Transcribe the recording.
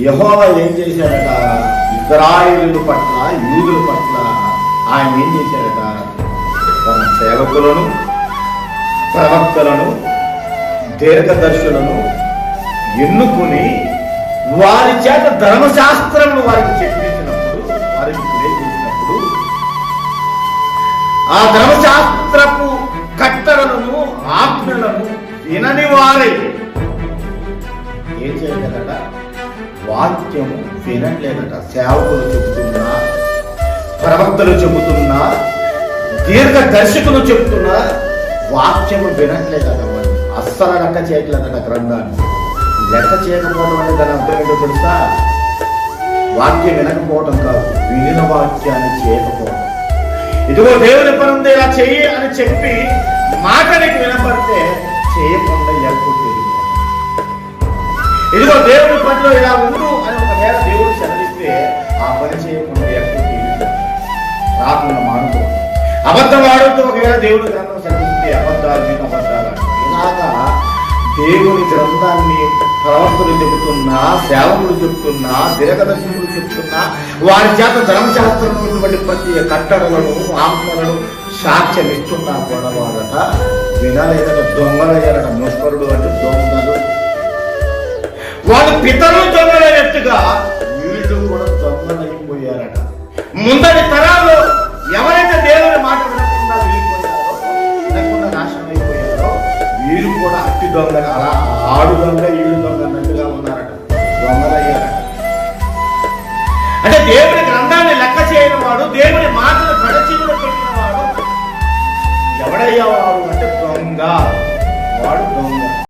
యహోవా ఏం చేశాడట? ఇజ్రాయిలు పట్ల యూదుల పట్ల ఆయన ఏం చేశాడట? తన సేవకులను ప్రవక్తలను దీర్ఘదర్శులను ఎన్నుకుని వారి చేత ధర్మశాస్త్రము వారికి చెప్పించినప్పుడు వారికి తెలియజేసినప్పుడు ఆ ధర్మశాస్త్రపు కట్టడలను ఆజ్ఞలను వినని వారే ఏం చేయలేదట వాక్యము వినట్లేదట సేవకులు చెబుతున్నా ప్రవక్తలు చెబుతున్నా దీర్ఘదర్శకులు చెబుతున్నా వాక్యము వినట్లేదట వాళ్ళు అస్సలు లెక్క చేయట్లేదట గ్రంథాన్ని. లెక్క చేయకపోవడం అంటే దాని అర్థం ఏంటో తెలుసా? వాక్యం వినకపోవటం కాదు వినిన వాక్యాన్ని చేయకపోవడం ఇదిగో దేవుని పనుంది ఇలా చెయ్యి అని చెప్పి మాట నీకు ఇదిగో దేవుడి పనిలో ఇలా ఉండు అని ఒకవేళ దేవుడు సెలవిస్తే ఆ పని చేయకుండా ఎప్పుడు రాకుండా మానుకో అబద్ధం ఆడుతూ ఒకవేళ దేవుడి గ్రంథం సెలవిస్తే అబద్ధాలు మీద అబద్ధాలు ఇలాగా దేవుని గ్రంథాన్ని ప్రవక్తలు చెబుతున్నా సేవకులు చెప్తున్నా దీర్ఘదర్శకులు చెప్తున్నా వారి చేత ధర్మశాస్త్రం ఉన్నటువంటి ప్రతి కట్టడలను ఆత్మలను సాక్ష్యం ఇస్తున్నా కూడా వారట వినలేదట దొంగలయ్యారట ముష్కరుడు అంటే వాళ్ళు పితరులు దొంగలైనట్టుగా వీళ్ళు కూడా దొంగలైపోయారట ముందటి తరాల్లో ఎవరైతే దేవుని మాట వినకుండా వెళ్ళిపోయారో వినకుండా నాశనం అయిపోయారో వీరు కూడా అట్టి దొంగలు అలా ఆడు దొంగ ఈడు దొంగ అన్నట్టుగా ఉన్నారట. దొంగలయ్యారట. అంటే దేవుని గ్రంథాన్ని లెక్క చేయని వాడు దేవుని మాటను పడచీవులు పెట్టిన వాడు ఎవడయ్యా వాడు అంటే దొంగ.